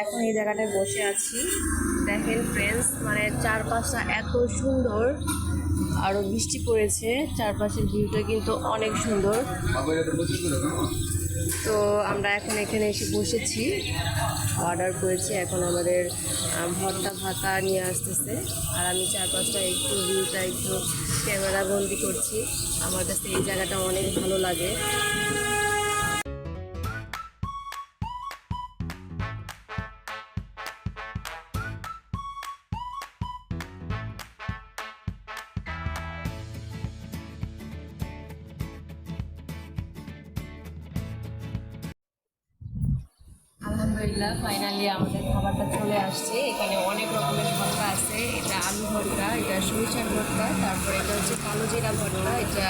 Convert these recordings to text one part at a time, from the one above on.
এখন এই জায়গাটায় বসে আছি। দেখেন ফ্রেন্ডস মানে চারপাশটা এত সুন্দর। আরও বৃষ্টি পড়েছে, চারপাশের ভিউটা কিন্তু অনেক সুন্দর। তো আমরা এখন এখানে এসে বসেছি। অর্ডার করেছি, এখন আমাদের ভর্তা ভাতা নিয়ে আসতেছে। আর আমি চারপাশটা একটু ভিউটা একটু ক্যামেরা বন্দি করছি। আমার কাছে এই জায়গাটা অনেক ভালো লাগে। আলহামদুলিল্লাহ ফাইনালি আমাদের খাবারটা চলে আসছে। এখানে অনেক রকমের ভর্তা আছে। এটা আলু ভর্তা, এটা সরিষার ভর্তা, তারপরে এটা হচ্ছে কালো জিরা ভর্তা, এটা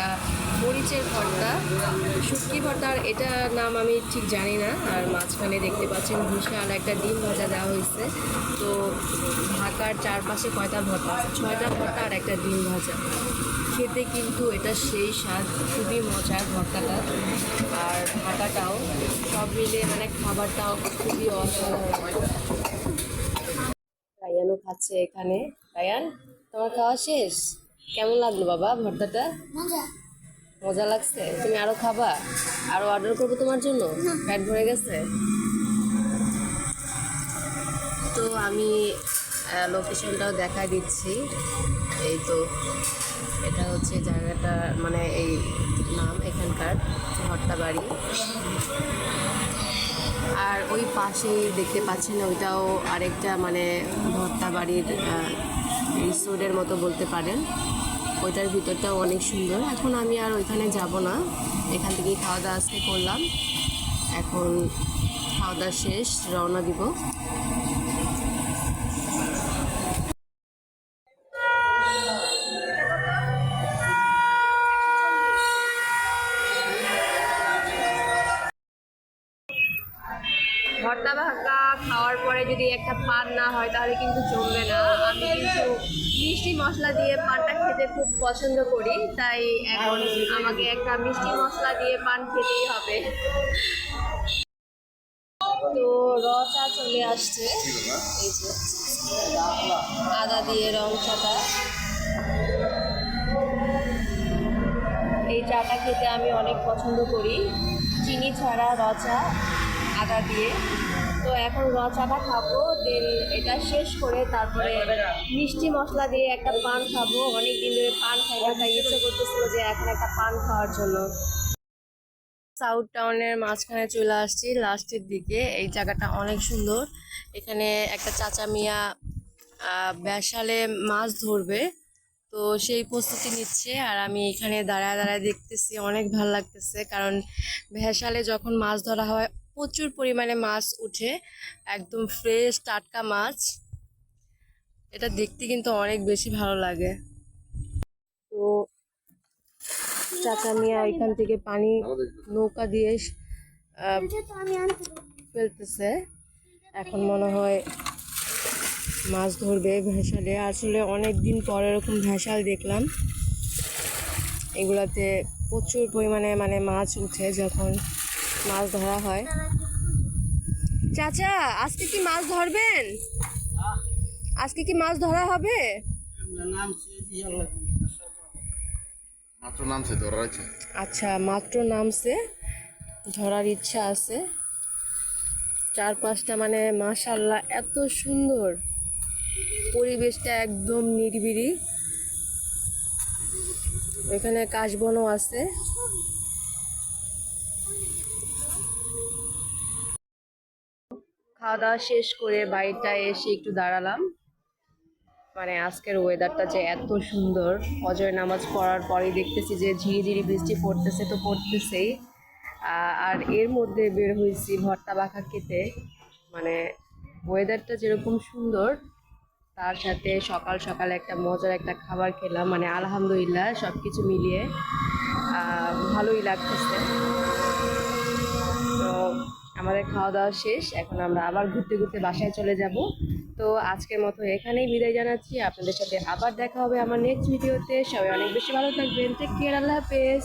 মরিচের ভর্তা, শুটকি ভর্তার এটা নাম আমি ঠিক জানি না। আর মাঝখানে দেখতে পাচ্ছেন বিশাল একটা ডিম ভাজা দেওয়া হয়েছে। তো ঢাকার চারপাশে কয়টা ভর্তা ছয়টা ভর্তা আর একটা ডিম ভাজা। খেতে কিন্তু এটা সেই স্বাদ খুবই মজার ভর্তাটা। আর ঢাকাটাও সব মিলে মানে খাবারটাও খুবই অসাধারণ। রায়ানও খাচ্ছে এখানে। রায়ান তোমার খাওয়া শেষ? কেমন লাগল বাবা ভর্তাটা? মজা। মজা লাগছে? তুমি আরও খাবা? আরও অর্ডার করব তোমার জন্য? প্যাট ভরে গেছে? তো আমি লোকেশনটাও দেখা দিচ্ছি। এই তো, এটা হচ্ছে জায়গাটা মানে এই নাম এখানকার ভট্টা বাড়ি। আর ওই পাশেই দেখতে পাচ্ছেন, ওইটাও আরেকটা মানে ভর্তা বাড়ির রিসোর্টের মতো বলতে পারেন। ওইটার ভিতরটাও অনেক সুন্দর। এখন আমি আর ওইখানে যাব না। এখান থেকেই খাওয়া দাওয়া আজকে করলাম। এখন খাওয়া দাওয়া শেষ, রওনা দিব। ভর্তা ভাকা খাওয়ার পরে যদি একটা পান না হয়, তাহলে কিন্তু জমবে না। আমি কিন্তু মিষ্টি মশলা দিয়ে পানটা খেতে খুব পছন্দ করি, তাই এখন আমাকে একটা মিষ্টি মশলা দিয়ে পান খেতেই হবে। তো রচা চলে আসছে। আদা দিয়ে রং চাটা এই চাটা খেতে আমি অনেক পছন্দ করি। চিনি ছাড়া রচা আদা দিয়ে। তো এখন রচাটা খাব, দেন এটা শেষ করে তারপরে মিষ্টি মশলা দিয়ে একটা পান খাব। অনেক দিন ধরে পান খাই না, তাই ইচ্ছে করতেছিল যে এখন একটা পান খাওয়ার জন্য। সাউথ টাউনের মাঝখানে চলে আসছি, লাস্টের দিকে। এই জায়গাটা অনেক সুন্দর। এখানে একটা চাচা মিয়া ব্যাসালে মাছ ধরবে। তো সেই প্রস্তুতি নিচ্ছে আর আমি এখানে দাঁড়ায় দাঁড়ায় দেখতেছি, অনেক ভালো লাগতেছে। কারণ ভেসালে যখন মাছ ধরা হয় প্রচুর পরিমাণে মাছ উঠে, একদম ফ্রেশ টাটকা মাছ। এটা দেখতে কিন্তু অনেক বেশি ভালো লাগে। তো চাচা মিয়া এখান থেকে পানি নৌকা দিয়ে ফেলতেছে। এখন মনে হয় মাছ ধরবে ভেসালে। আসলে অনেক দিন পর এরকম ভেসাল দেখলাম। এগুলাতে প্রচুর পরিমাণে মানে মাছ উঠে যখন মাছ ধরা হয়। চাচা আজকে কি মাছ ধরবেন? আজকে কি মাছ ধরা হবে? মাত্র নামছে ধরা আছে আচ্ছা মাত্র নামছে ধরার ইচ্ছা আছে। চারপাশটা মানে মাশাল্লাহ এত সুন্দর। পরিবেশটা একদম নিরিবিলি। এখানে কাশবনও আছে। খাওয়া দাওয়া শেষ করে বাড়িটায় এসে একটু দাঁড়ালাম। মানে আজকের ওয়েদারটা যে এত সুন্দর। অজয় নামাজ পড়ার পরেই দেখতেছি যে ঝিরিঝিরি বৃষ্টি পড়তেছে তো পড়তেছেই। আর এর মধ্যে বের হয়েছি ভর্তা বাখা খেতে। মানে ওয়েদারটা যেরকম সুন্দর, তার সাথে সকাল সকাল একটা মজার একটা খাবার খেলাম। মানে আলহামদুলিল্লাহ সব কিছু মিলিয়ে ভালোই লাগতেছে। আমাদের খাওয়া দাওয়া শেষ। এখন আমরা আবার ঘুরতে ঘুরতে বাসায় চলে যাব। তো আজকের মতো এখানেই বিদায় জানাচ্ছি। আপনাদের সাথে আবার দেখা হবে আমার নেক্সট ভিডিওতে সবাই অনেক বেশি ভালো থাকবেন। টেক কেয়ার আল্লাহ হাফেজ।